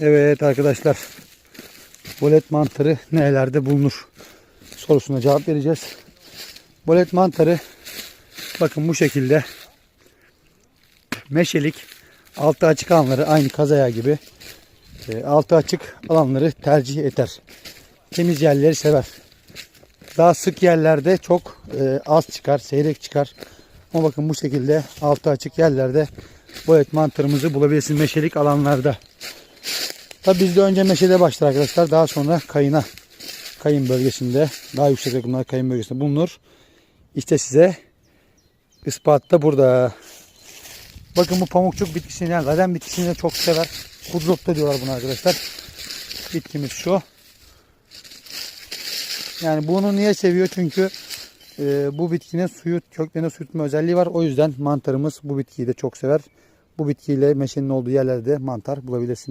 Evet arkadaşlar. Bolet mantarı nerelerde bulunur? Sorusuna cevap vereceğiz. Bolet mantarı bakın bu şekilde meşelik altı açık alanları aynı kazaya gibi e, altı açık alanları tercih eder. Temiz yerleri sever. Daha sık yerlerde çok e, az çıkar, seyrek çıkar. Ama bakın bu şekilde altı açık yerlerde bolet mantarımızı bulabilirsiniz meşelik alanlarda. Tabi bizde önce meşede başlar arkadaşlar. Daha sonra kayına, kayın bölgesinde, daha yüksek rakımlar kayın bölgesinde bulunur. İşte size ispat da burada. Bakın bu pamukçuk bitkisini, gaden bitkisini de çok sever. Kudrotto diyorlar buna arkadaşlar. Bitkimiz şu. Yani bunu niye seviyor? Çünkü e, bu bitkinin suyu köklerine su tutma özelliği var. O yüzden mantarımız bu bitkiyi de çok sever. Bu bitkiyle meşenin olduğu yerlerde mantar bulabilirsiniz.